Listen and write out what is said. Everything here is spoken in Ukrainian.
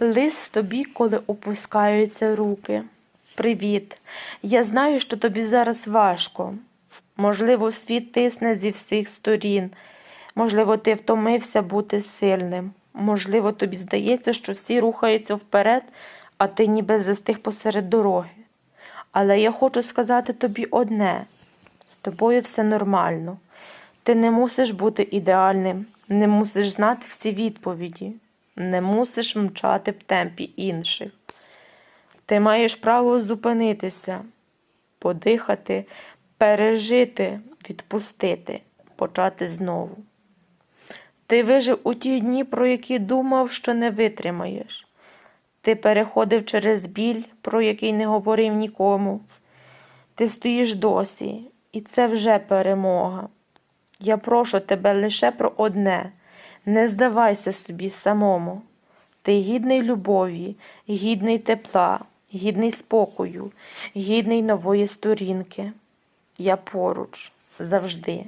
Лист тобі, коли опускаються руки. Привіт. Я знаю, що тобі зараз важко. Можливо, світ тисне зі всіх сторін. Можливо, ти втомився бути сильним. Можливо, тобі здається, що всі рухаються вперед, а ти ніби застиг посеред дороги. Але я хочу сказати тобі одне: з тобою все нормально. Ти не мусиш бути ідеальним, не мусиш знати всі відповіді, не мусиш мчати в темпі інших. Ти маєш право зупинитися, подихати, пережити, відпустити, почати знову. Ти вижив у ті дні, про які думав, що не витримаєш. Ти переходив через біль, про який не говорив нікому. Ти стоїш досі, і це вже перемога. Я прошу тебе лише про одне не здавайся собі самому. Ти гідний любові, гідний тепла, гідний спокою, гідний нової сторінки. Я поруч завжди.